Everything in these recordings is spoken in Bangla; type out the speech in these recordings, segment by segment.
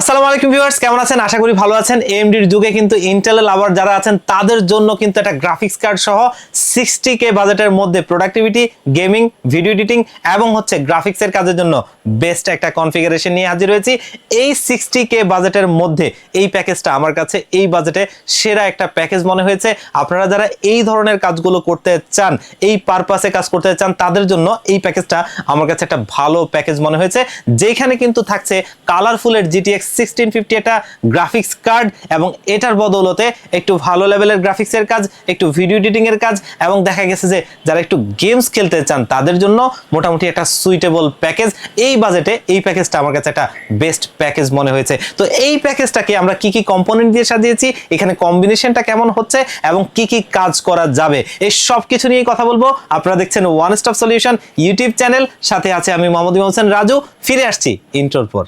আসসালামু আলাইকুম ভিউয়ার্স, কেমন আছেন? আশা করি ভালো আছেন। এমডির যুগে কিন্তু ইন্টেলের লাভার যারা আছেন, তাদের জন্য কিন্তু একটা গ্রাফিক্স কার্ড সহ সিক্সটি কে বাজেটের মধ্যে প্রোডাক্টিভিটি গেমিং ভিডিও এডিটিং এবং হচ্ছে গ্রাফিক্সের কাজের জন্য বেস্ট একটা কনফিগারেশন নিয়ে হাজির হয়েছি। এই সিক্সটি কে বাজেটের মধ্যে এই প্যাকেজটা আমার কাছে, এই বাজেটে সেরা একটা প্যাকেজ মনে হয়েছে। আপনারা যারা এই ধরনের কাজগুলো করতে চান, এই পারপাসে কাজ করতে চান, তাদের জন্য এই প্যাকেজটা আমার কাছে একটা ভালো প্যাকেজ মনে হয়েছে। যেখানে কিন্তু থাকছে কালারফুলের জিটিএক্স সিক্সটিন ফিফটি একটা গ্রাফিক্স কার্ড এবং এটার বদৌলতে একটু ভালো লেভেলের গ্রাফিক্সের কাজ, একটু ভিডিও এডিটিংয়ের কাজ এবং দেখা গেছে যে যারা একটু গেমস খেলতে চান, তাদের জন্য মোটামুটি একটা সুইটেবল প্যাকেজ এই বাজেটে এই প্যাকেজটা আমার কাছে একটা বেস্ট প্যাকেজ মনে হয়েছে। তো এই প্যাকেজটাকে আমরা কি কি কম্পোনেন্ট দিয়ে সাজিয়েছি, এখানে কম্বিনেশনটা কেমন হচ্ছে এবং কি কি কাজ করা যাবে, এই সব কিছু নিয়ে কথা বলব। আপনারা দেখছেন one stop solution YouTube channel সাথে আছে আমি মোহাম্মদ হোসেন রাজু। ফিরে আসছি ইন্টোর পর।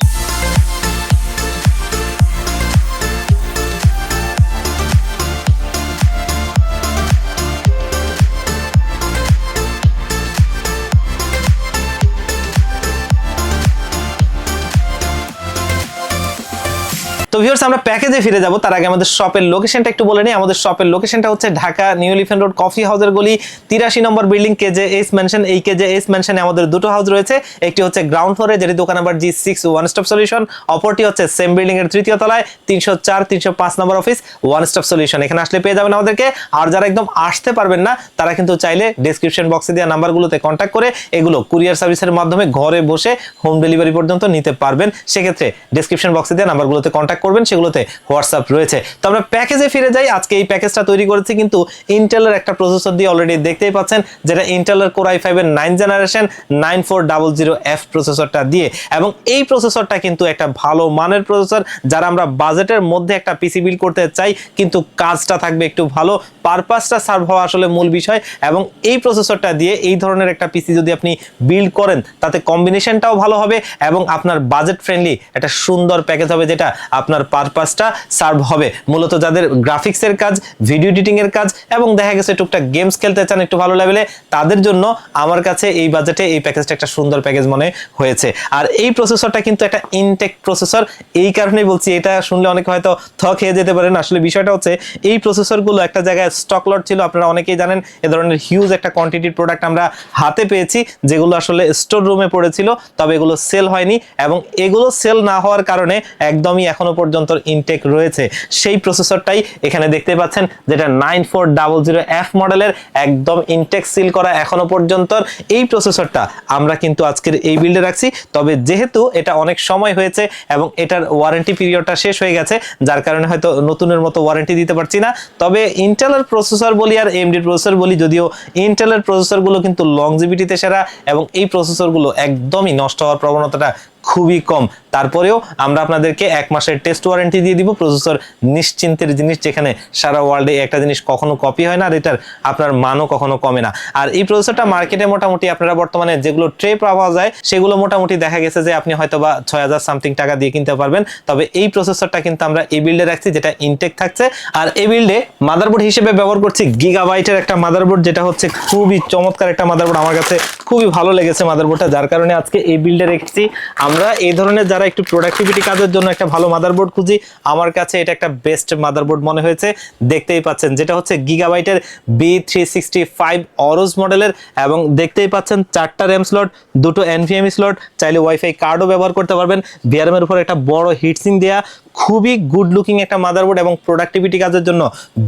তো ভিউয়ার্স আমরা প্যাকেজে ফিরে যাব। তার আগে আমাদের শপের লোকেশনটা একটু বলে নিই। আমাদের শপের লোকেশনটা হচ্ছে Dhaka New Elephant Road coffee হাউসের গলি। তিরাশি নম্বর building K J S mansion এই কেজে এস মেনশনে আমাদের দুটো হাউস রয়েছে। একটি হচ্ছে গ্রাউন্ড ফ্লোরে যেটি দোকান number G six one stop solution অপরটি হচ্ছে সেম বিল্ডিং এর তৃতীয় তলায়, তিনশো চার, তিনশো পাঁচ নম্বর অফিস ওয়ান স্টপ সলিউশন এখানে আসলে পেয়ে যাবেন আমাদেরকে। আর যারা একদম আসতে পারবেন না, তারা কিন্তু চাইলে ডিসক্রিপশন বক্সে দেওয়া নাম্বারগুলোতে কন্ট্যাক্ট করে এগুলো কুরিয়ার সার্ভিসের মাধ্যমে ঘরে বসে হোম ডেলিভারি পর্যন্ত নিতে পারবেন। সেক্ষেত্রে ডিসক্রিপশন বক্সে দেওয়া নাম্বারগুলোতে কন্ট্যাক্ট করবেন সেগুলোতে হোয়াটসঅ্যাপ রয়েছে। তো আমরা প্যাকেজে ফিরে যাই। আজকে এই প্যাকেজটা তৈরি করেছি কিন্তু ইন্টেলের একটা প্রসেসর দিয়ে অলরেডি দেখতেই পাচ্ছেন যেটা ইন্টেলের কোর আই ফাইভের nine generation nine four double zero F প্রসেসরটা দিয়ে। এবং এই প্রসেসরটা কিন্তু একটা ভালো মানের প্রসেসর যারা আমরা বাজেটের মধ্যে একটা পিসি বিল্ড করতে চাই, কিন্তু কাজটা থাকবে একটু ভালো। পারপাসটা সার্ভ হওয়া আসলে মূল বিষয়। এবং এই প্রসেসরটা দিয়ে এই ধরনের একটা পিসি যদি আপনি বিল্ড করেন, তাতে কম্বিনেশনটাও ভালো হবে এবং আপনার বাজেট ফ্রেন্ডলি একটা সুন্দর প্যাকেজ হবে যেটা আপনার পারপাসটা সার্ভ হবে। মূলত যাদের গ্রাফিক্সের কাজ ভিডিও এডিটিং এর কাজ এবং দেখা গেছে টুকটাক গেমস খেলতে চান একটু ভালো লেভেলে তাদের জন্য আমার কাছে এই বাজেটে এই প্যাকেজটা একটা সুন্দর প্যাকেজ মনে হয়েছে। আর এই প্রসেসরটা কিন্তু একটা ইনটেক প্রসেসর এই কারণেই বলছি, এটা শুনলে অনেকে হয়তো থ খেয়ে যেতে পারেন। আসলে বিষয়টা হচ্ছে, এই প্রসেসরগুলো একটা জায়গায় স্টক লট ছিল, আপনারা অনেকেই জানেন, এ ধরনের হিউজ একটা কোয়ান্টিটির প্রোডাক্ট আমরা হাতে পেয়েছি, যেগুলো আসলে স্টোর রুমে পড়েছিল, তবে এগুলো সেল হয়নি এবং এগুলো সেল না হওয়ার কারণে একদমই এখনও পর্যন্ত ইনটেক রয়েছে, সেই প্রসেসরটাই এখানে দেখতে পাচ্ছেন, যেটা nine four double zero F মডেলের একদম ইনটেক সিল করা এখনও পর্যন্ত। এই প্রসেসরটা আমরা কিন্তু আজকের এই বিল্ডে রাখছি, তবে যেহেতু এটা অনেক সময় হয়েছে এবং এটার ওয়ারেন্টি পিরিয়ডটা শেষ হয়ে গেছে, যার কারণে হয়তো নতুনের মতো ওয়ারেন্টি দিতে পারছি না। তবে ইন্টেলের প্রসেসর বলি আর এমডি প্রসেসর বলি, যদিও ইন্টেলের প্রসেসরগুলো কিন্তু লংজিভিটিতে সেরা এবং এই প্রসেসরগুলো একদমই নষ্ট হওয়ার প্রবণতাটা খুবই কম। তারপরেও আমরা আপনাদেরকে এক মাসের টেস্ট ওয়ারেন্টি দিয়ে দিব। প্রসেসর নিশ্চিন্তের জিনিস যেখানে সারা ওয়ার্ল্ডে একটা জিনিস কখনো কপি হয় না, আর এটার আপনার মানও কখনো কমে না। আর এই প্রসেসরটা মার্কেটে মোটামুটি আপনারা বর্তমানে যেগুলো ট্রে পাওয়া যায়, সেগুলো মোটামুটি দেখা গেছে যে আপনি হয়তো বা ছয় হাজার সামথিং টাকা দিয়ে কিনতে পারবেন। তবে এই প্রসেসরটা কিন্তু আমরা এই বিল্ডে রাখছি, যেটা ইনটেক থাকছে। আর এই বিল্ডে মাদারবোর্ড হিসেবে ব্যবহার করছি গিগাবাইটের একটা মাদারবোর্ড যেটা হচ্ছে খুবই চমৎকার একটা মাদারবোর্ড আমার কাছে খুবই ভালো লেগেছে মাদারবোর্ডটা যার কারণে আজকে এই বিল্ডে রেখেছি। আমরা এই ধরনের যারা একটু প্রোডাক্টিভিটি কাজের জন্য একটা ভালো মাদারবোর্ড খুঁজি, আমার কাছে এটা একটা বেস্ট মাদারবোর্ড মনে হয়েছে। দেখতেই পাচ্ছেন, যেটা হচ্ছে গিগাবাইটের B three sixty five Aorus মডেলের এবং দেখতেই পাচ্ছেন চারটা র্যাম স্লট দুটো এনভিএমই স্লট চাইলে ওয়াইফাই কার্ডও ব্যবহার করতে পারবেন। বিআরএমের উপর একটা বড় হিটসিং দেয়া, খুবই গুড লুকিং একটা মাদারবোর্ড এবং প্রোডাক্টিভিটি কাজের জন্য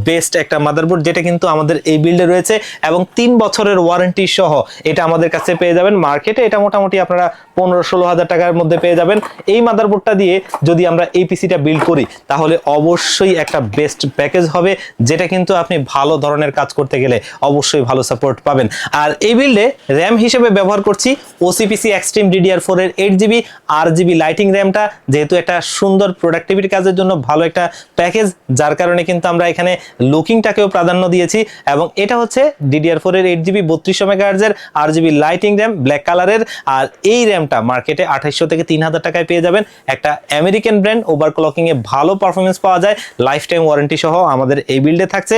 বেস্ট একটা মাদারবোর্ড যেটা কিন্তু আমাদের এই বিল্ডে রয়েছে এবং তিন বছরের ওয়ারেন্টি সহ এটা আমাদের কাছে পেয়ে যাবেন মার্কেটে। এটা মোটামুটি আপনারা পনেরো ষোলো হাজার টাকার মধ্যে পেয়ে যাবেন। এই মাদারবোর্ডটা দিয়ে যদি আমরা এই পিসিটা বিল্ড করি, তাহলে অবশ্যই একটা বেস্ট প্যাকেজ হবে, যেটা কিন্তু আপনি ভালো ধরনের কাজ করতে গেলে অবশ্যই ভালো সাপোর্ট পাবেন। আর এই বিল্ডে র্যাম হিসেবে ব্যবহার করছি ওসিপিসি এক্সট্রিম ডিডিআর ফোর এর eight GB R GB lighting র্যামটা যেহেতু একটা সুন্দর প্রোডাক্টিভ প্রোডাক্টিভিটি কাজের জন্য ভালো একটা প্যাকেজ যার কারণে কিন্তু আমরা এখানে লুকিংটাকেও প্রাধান্য দিয়েছি। এবং এটা হচ্ছে ডিডিআর ফোর এর এইট জিবি বত্রিশশো মেগাহার্জের আর জিবি লাইটিং র্যাম ব্ল্যাক কালারের আর এই র্যামটা মার্কেটে আঠাইশশো থেকে তিন হাজার টাকায় পেয়ে যাবেন। একটা আমেরিকান ব্র্যান্ড ওভার ক্লকিং এ ভালো পারফরমেন্স পাওয়া যায় লাইফ টাইম ওয়ারেন্টি সহ আমাদের এই বিল্ডে থাকছে।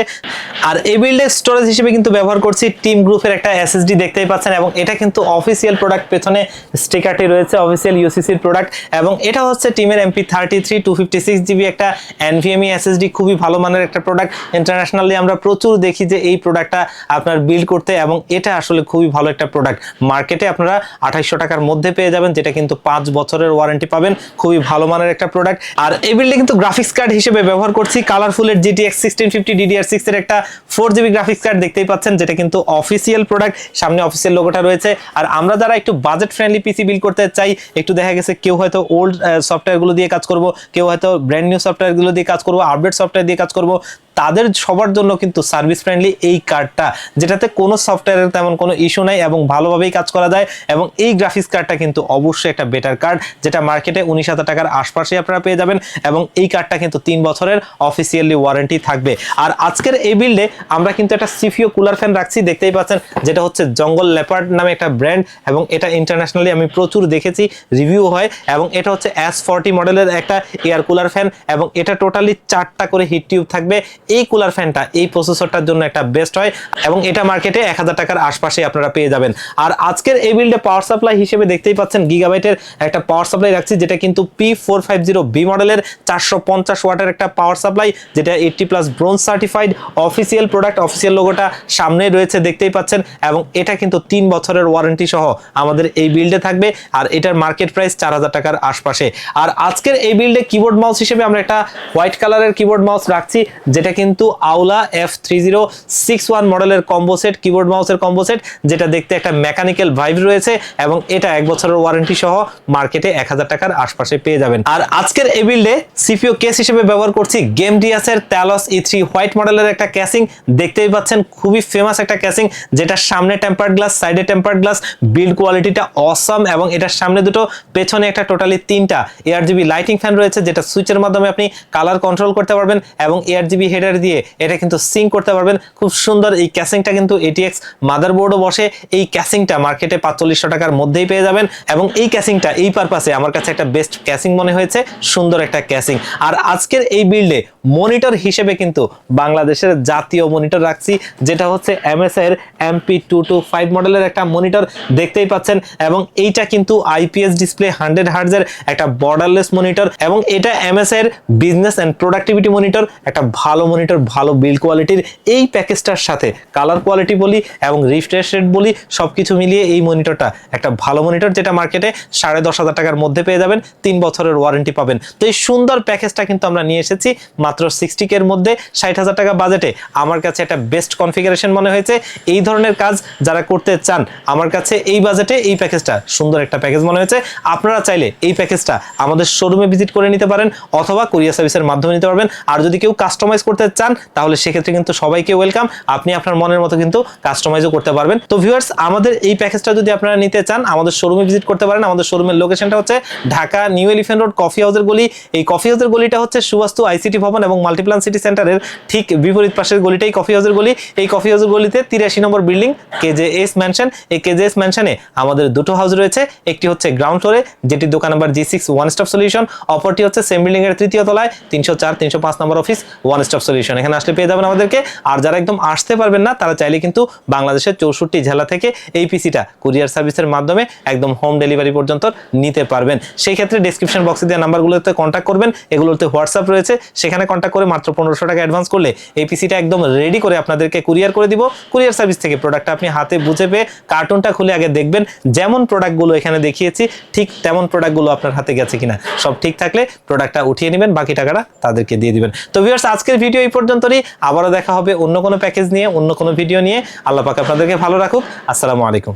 আর এই বিল্ডে স্টোরেজ হিসেবে কিন্তু ব্যবহার করছি টিম গ্রুপের একটা এসএসডি দেখতেই পাচ্ছেন, এবং এটা কিন্তু অফিসিয়াল প্রোডাক্ট পেছনে স্টিকারটি রয়েছে অফিসিয়াল ইউসিসির প্রোডাক্ট এবং এটা হচ্ছে টিমের MP thirty three two fifty six GB একটা এনভিএমই এসএসডি খুবই ভালো মানের একটা প্রোডাক্ট ইন্টারন্যাশনালি আমরা প্রচুর দেখি যে এই প্রোডাক্টটা আপনার বিল্ড করতে, এবং এটা আসলে খুবই ভালো একটা প্রোডাক্ট মার্কেটে আপনারা আঠাইশশো টাকার মধ্যে পেয়ে যাবেন, যেটা কিন্তু পাঁচ বছরের ওয়ারেন্টি পাবেন। খুবই ভালো মানের একটা প্রোডাক্ট আর এই বিল্ডে কিন্তু গ্রাফিক্স কার্ড হিসেবে ব্যবহার করছি। কালারফুলের GTX sixteen fifty DDR six এর একটা ফোর জিবি গ্রাফিক্স কার্ড দেখতেই পাচ্ছেন, যেটা কিন্তু অফিসিয়াল প্রোডাক্ট সামনে অফিসিয়াল লোগোটা রয়েছে। আর আমরা যারা একটু বাজেট ফ্রেন্ডলি পিসি বিল করতে চাই, একটু দেখা গেছে কেউ হয়তো ওল্ড সফটওয়্যারগুলো দিয়ে কাজ করব, কেউ হয়তো ব্র্যান্ড নিউ সফটওয়্যারগুলো দিয়ে কাজ করব আপডেট সফটওয়্যার দিয়ে কাজ করব। তাদের সবার জন্য কিন্তু সার্ভিস ফ্রেন্ডলি এই কার্ডটা যেটাতে কোনো সফটওয়্যারের তেমন কোনো ইস্যু নাই এবং ভালোভাবেই কাজ করা যায় এবং এই গ্রাফিক্স কার্ডটা কিন্তু অবশ্যই একটা বেটার কার্ড যেটা মার্কেটে উনিশ হাজার টাকার আশপাশে আপনারা পেয়ে যাবেন এবং এই কার্ডটা কিন্তু তিন বছরের অফিসিয়ালি ওয়ারেন্টি থাকবে। আর আজকের এই বিল্ডে আমরা কিন্তু একটা সিফিও কুলার ফ্যান রাখছি, দেখতেই পাচ্ছেন, যেটা হচ্ছে জঙ্গল লেপার্ড নামে একটা ব্র্যান্ড এবং এটা ইন্টারন্যাশনালি আমি প্রচুর দেখেছি রিভিউ হয় এবং এটা হচ্ছে এস ফর্টি মডেলের একটা এয়ার কুলার ফ্যান এবং এটা টোটালি চারটা করে হিট টিউব থাকবে এই কুলার ফ্যানটা এই প্রসেসরটার জন্য একটা বেস্ট হয় এবং এটা মার্কেটে এক হাজার টাকার আশপাশে আপনারা পেয়ে যাবেন। আর আজকের এই বিল্ডে পাওয়ার সাপ্লাই হিসেবে দেখতেই পাচ্ছেন গিগাবাইটের একটা পাওয়ার সাপ্লাই রাখছি, যেটা কিন্তু P four five zero B মডেলের চারশো পঞ্চাশ ওয়াটের একটা পাওয়ার সাপ্লাই যেটা eighty plus bronze certified official product official লোগোটা সামনে রয়েছে দেখতেই পাচ্ছেন এবং এটা কিন্তু তিন বছরের ওয়ারেন্টি সহ আমাদের এই বিল্ডে থাকবে আর এটার মার্কেট প্রাইস চার হাজার টাকার আশপাশে। আর আজকের এই বিল্ডে কিবোর্ড মাউস হিসেবে আমরা একটা হোয়াইট কালারের কিবোর্ড মাউস রাখছি, যেটা কিন্তু Aula F three zero six one মডেলের কম্বো সেট কিবোর্ড মাউসের কম্বো সেট যেটা দেখতে একটা মেকানিক্যাল ভাইব রয়েছে এবং এটা এক বছরের ওয়ারেন্টি সহ মার্কেটে এক হাজার টাকার আশপাশে পেয়ে যাবেন। আর আজকের এই বিল্ডে সিপিও কেস হিসেবে ব্যবহার করছি গেম ডিয়াসের ট্যালস ই থ্রি হোয়াইট মডেলের একটা ক্যাসিং দেখতেই পাচ্ছেন, খুবই ফেমাস একটা ক্যাসিং যেটা সামনে টেম্পার্ড গ্লাস সাইডে টেম্পার্ড গ্লাস বিল্ড কোয়ালিটিটা অসম এবং এটার সামনে দুটো, পেছনে একটা টোটালি তিনটা এয়ার জিবি লাইটিং ফ্যান রয়েছে, যেটা সুইচের মাধ্যমে আপনি কালার কন্ট্রোল করতে পারবেন এবং এয়ার জিবি হেডার দিয়ে এটা কিন্তু সিং করতে পারবেন। খুব সুন্দর এই ক্যাসিংটা কিন্তু এটিএক্স মাদারবোর্ডও বসে। এই ক্যাসিংটা মার্কেটে পাঁচচল্লিশশো টাকার মধ্যেই পেয়ে যাবেন এবং এই ক্যাসিংটা এই পারপাসে আমার কাছে একটা বেস্ট ক্যাসিং মনে হয়েছে, সুন্দর একটা ক্যাসিং আর আজকের এই বিল্ডে মনিটর হিসেবে কিন্তু বাংলাদেশের জাতীয় মনিটর রাখছি, যেটা হচ্ছে এমএসআই এর এমপি টু টু ফাইভ মডেলের একটা মনিটর দেখতেই পাচ্ছেন এবং এইটা কিন্তু আইপিএস ডিসপ্লে হান্ড্রেড হার্জের একটা বর্ডারলেস মনিটর এবং এটা এমএসআই এর বিজনেস অ্যান্ড প্রোডাক্টিভিটি মনিটর একটা ভালো মনিটর ভালো বিল্ড কোয়ালিটির এই প্যাকেজটার সাথে কালার কোয়ালিটি বলি এবং রিফ্রেশ রেট বলি সবকিছু মিলিয়ে এই মনিটরটা একটা ভালো মনিটর যেটা মার্কেটে সাড়ে দশ হাজার টাকার মধ্যে পেয়ে যাবেন, তিন বছরের ওয়ারেন্টি পাবেন। তো এই সুন্দর প্যাকেজটা কিন্তু আমরা নিয়ে এসেছি মাত্র সিক্সটি এর মধ্যে ষাট হাজার টাকা বাজেটে আমার কাছে একটা বেস্ট কনফিগারেশন মনে হয়েছে। এই ধরনের কাজ যারা করতে চান, আমার কাছে এই বাজেটে এই প্যাকেজটা সুন্দর একটা প্যাকেজ মনে হয়েছে। আপনারা চাইলে এই প্যাকেজটা আমাদের শোরুমে ভিজিট করে নিতে পারেন অথবা কুরিয়ার সার্ভিসের মাধ্যমে নিতে পারবেন। আর যদি কেউ কাস্টমাইজ করতে চান, তাহলে সেক্ষেত্রে কিন্তু সবাইকে ওয়েলকাম আপনি আপনার মনের মতো কিন্তু কাস্টমাইজও করতে পারবেন। তো ভিউয়ার্স আমাদের এই প্যাকেজটা যদি আপনারা নিতে চান, আমাদের শোরুমে ভিজিট করতে পারেন। আমাদের শোরুমের লোকেশনটা হচ্ছে Dhaka new elephant road coffee হাউসের গলি। এই কফি হাউসের গলিটা হচ্ছে সুবাস্তু আইসিটি ভবন এবং মাল্টিপ্লান সিটি সেন্টারের ঠিক বিপরীত পাশের গলিটাই কফি হাউসের গলি। এই কফি হাউসের গলিতে তিরাশি number building KJ S mansion এই কেজে এস ম্যানশনে আমাদের দুটো হাউস রয়েছে। একটি হচ্ছে গ্রাউন্ড ফ্লোরে যেটি দোকান number G six one stop solution অপরটি হচ্ছে সেম বিল্ডিং এর তৃতীয় তলায়, তিনশো চার, তিনশো পাঁচ নম্বর অফিস ওয়ান স্টপ সলিউশন এখানে আসলে পেয়ে যাবেন আমাদেরকে। আর যারা একদম আসতে পারবেন না, তারা চাইলে কিন্তু বাংলাদেশের চৌষট্টি জেলা থেকে এই পিসিটা কুরিয়ার সার্ভিসের মাধ্যমে একদম হোম ডেলিভারি পর্যন্ত নিতে পারবেন। সেই ক্ষেত্রে ডিসক্রিপশন বক্সে দেওয়া নাম্বারগুলোতে কন্ট্যাক্ট করবেন। এগুলোতে হোয়াটসঅ্যাপ রয়েছে। সেখানে কন্ট্যাক্ট করে মাত্র পনেরোশো টাকা অ্যাডভান্স করলে এই পিসিটা একদম রেডি করে আপনাদেরকে কুরিয়ার করে দিব। কুরিয়ার সার্ভিস থেকে প্রোডাক্টটা আপনি হাতে বুঝে পেয়ে কার্টুনটা খুলে আগে দেখবেন। যেমন প্রোডাক্টগুলো এখানে দেখিয়েছি, ঠিক তেমন প্রোডাক্টগুলো আপনার হাতে গেছে কিনা। সব ঠিক থাকলে প্রোডাক্টটা উঠিয়ে নেবেন, বাকি টাকাটা তাদেরকে দিয়ে দিবেন। তো ভিউয়ার্স আজকের ভিডিও এই পর্যন্তই আবারও দেখা হবে অন্য কোনো প্যাকেজ নিয়ে, অন্য কোনো ভিডিও নিয়ে। আল্লাহ পাক আপনাদেরকে ভালো রাখুক। আসসালামু আলাইকুম।